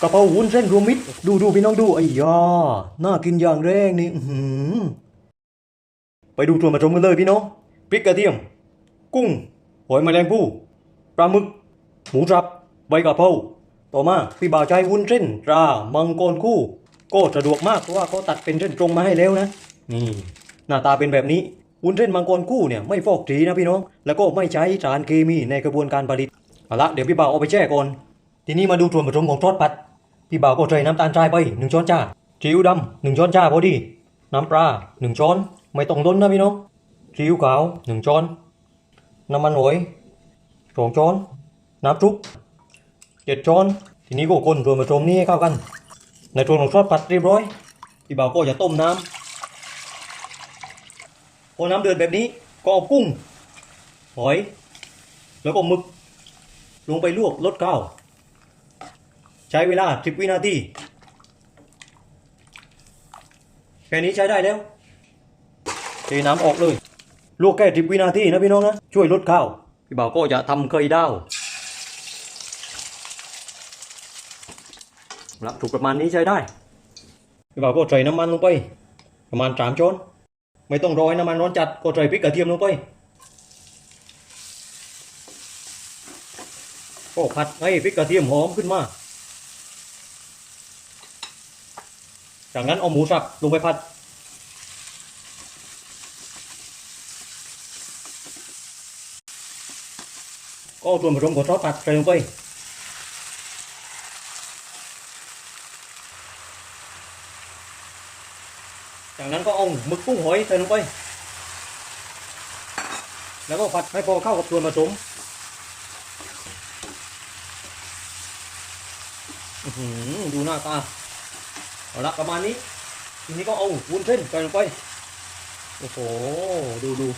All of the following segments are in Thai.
กระเพราวุ้นเส้นรวมมิตรดูดูพี่น้องดูไอ้ยาน่ากินอย่างแรงนี่อืไปดูส่วนผสมกันเลยพี่น้องพริกกระเทียม กุ้งหอยแมลงภู่ปลาหมึก หมูสับใบกะเพราต่อมาพี่บ่าวใช้วุ้นเส้นรามังกรคู่ ก็สะดวกมากเพราะว่าเขาตัดเป็นเส้นตรงมาให้แล้วนะ นี่ หน้าตาเป็นแบบนี้วุ้นเส้นมังกรคู่เนี่ยไม่ฟอกสีนะพี่น้องแล้วก็ไม่ใช้สารเคมีในกระบวนการผลิตเอาละเดี๋ยวพี่บ่าวเอาไปแช่ก่อนทีนี้มาดูส่วนผสมของซอสผัด พี่บ่าวก็ใส่น้ำตาลทรายไปหนึ่งช้อนชาซีอิ๊วดำหนึ่งช้อนชาพอดี น้ำปลาหนึ่งช้อน ไม่ต้องล้นนะพี่น้องซีอิ๊วขาวหนึ่งช้อน น้ำมันหอยสองช้อน น้ำซุปเจ็ดช้อน ทีนี้ก็คนส่วนผสมนี้ให้เข้ากัน ในส่วของซอสผัดเรียบร้อย พี่บ่าวก็จะต้มน้ำพอน้ำเดือดแบบนี้ก็เอากุ้งหอย แล้วก็หมึก ลงไปลวกลดข้าว ใช้เวลา 10 วินาที แค่นี้ใช้ได้แล้วเทน้ำออกเลย ลวกแค่10วินาทีนะพี่น้องนะ ช่วยลดข้าว พี่บ่าวก็จะทำเคยดาวรับถูกประมาณนี้ใช้ได้ พี่บ่าวก็ใส่น้ำมันลงไป ประมาณสามช้อน ไม่ต้องรอให้น้ำมันร้อนจัด ก็ใส่พริกกระเทียมลงไปก็ผัดให้พริกกระเทียมหอมขึ้นมา จากนั้นเอาหมูสับลงไปผัด ก็เอาส่วนผสมของซอสผัดใส่ลงไปจากนั้นก็เอาหมึกกุ้งหอยใส่ลงไป แล้วก็ผัดให้พอเข้ากับส่วนผสมอือหือดูหน้าตา เอาละประมาณนี้ ทีนี้ก็เอาวุ้นเส้นใส่ลงไป โอ้โห ดูดู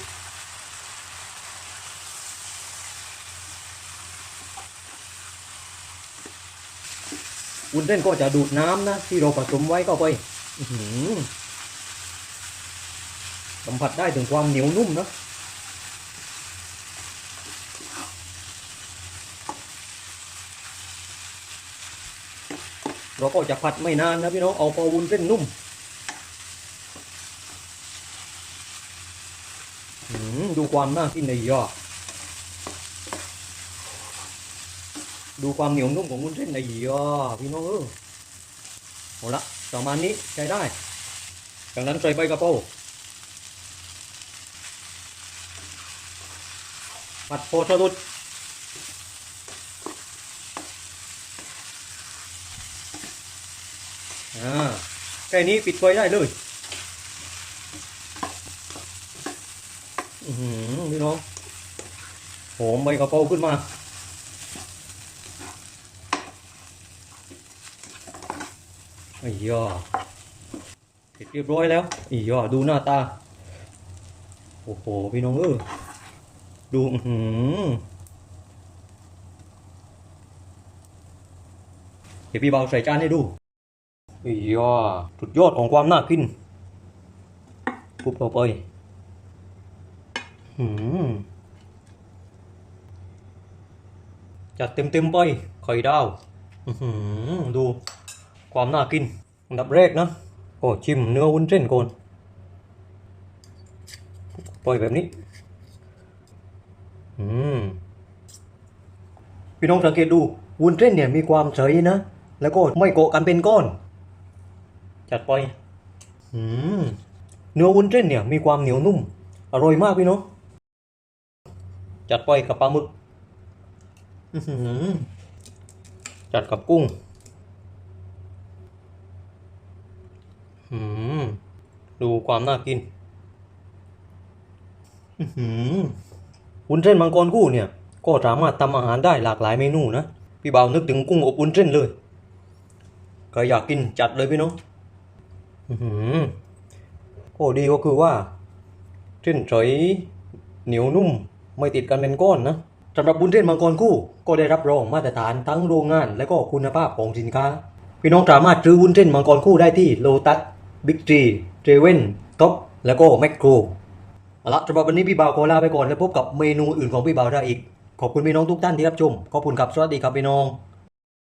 วุ้นเส้นก็จะดูดน้ำนะ ที่เราผสมไว้เข้าไปสัมผัสได้ถึงความเหนียวนุ่มนะ เราก็จะผัดไม่นานนะพี่น้องเอาพอวุ้นเส้นนุ่มดูความน่ากินในยอดดูความเหนียวนุ่มของวุ้นเส้นในยอดพี่น้องเออเอาละประมาณนี้ใช้ได้จากนั้นใส่ใบกระเพราผัดโพชรุด อ่าแค่นี้ปิดไฟได้เลยอือหือพี่น้องหอมใบกระเพราขึ้นมาไอ้ยอเสร็จเรียบร้อยแล้วไอ้ยอดูหน้าตา โอ้โห พี่น้องเออดูอือหือเดี๋ยวพี่เบาใส่จานให้ดู อียอสุดยอดของความน่ากินปุ๊บเข้าไปหืมจัดเต็มเต็มไปไข่ดาวหือดูความน่ากินอันดับแรกนะก็ชิมเนื้อวุ้นเส้นก่อนปล่อยแบบนี้ อืม พี่น้องสังเกตดูวุ้นเส้นเนี่ยมีความใสนะ แล้วก็ไม่เกาะกันเป็นก้อน จัดไปอืมเนื้อวุ้นเส้นเนี่ยมีความเหนียวนุ่ม อร่อยมากพี่น้องจัดไปกับปลาหมึกอื้อหือจัดกับกุ้งอืมดูความน่ากินอื้อหือวุ้นเส้นมังกรกู้เนี่ย ก็สามารถทำอาหารได้หลากหลายเมนูนะ พี่บ่าวนึกถึงกุ้งอบวุ้นเส้นเลยใครอยากกินจัดเลยพี่น้อง ข้อดีก็คือว่าเส้นใสเหนียวนุ่มไม่ติดกันเป็นก้อนนะสำหรับบุญเส้นมังกรคู่ ก็ได้รับรองมาตรฐานทั้งโรงงาน และก็คุณภาพของสินค้า พี่น้องสามารถซื้อวุ้นเส้นมังกรคู่ได้ที่โลตัสบิ๊กซีเจเว่นท็อปแล้วก็แมคโครเอาละสำหรับวันนี้พี่บ่าวขอลาไปก่อนแล้วพบกับเมนูอื่นของพี่บ่าวได้อีก ขอบคุณพี่น้องทุกท่านที่รับชมขอบคุณครับสวัสดีครับพี่น้อง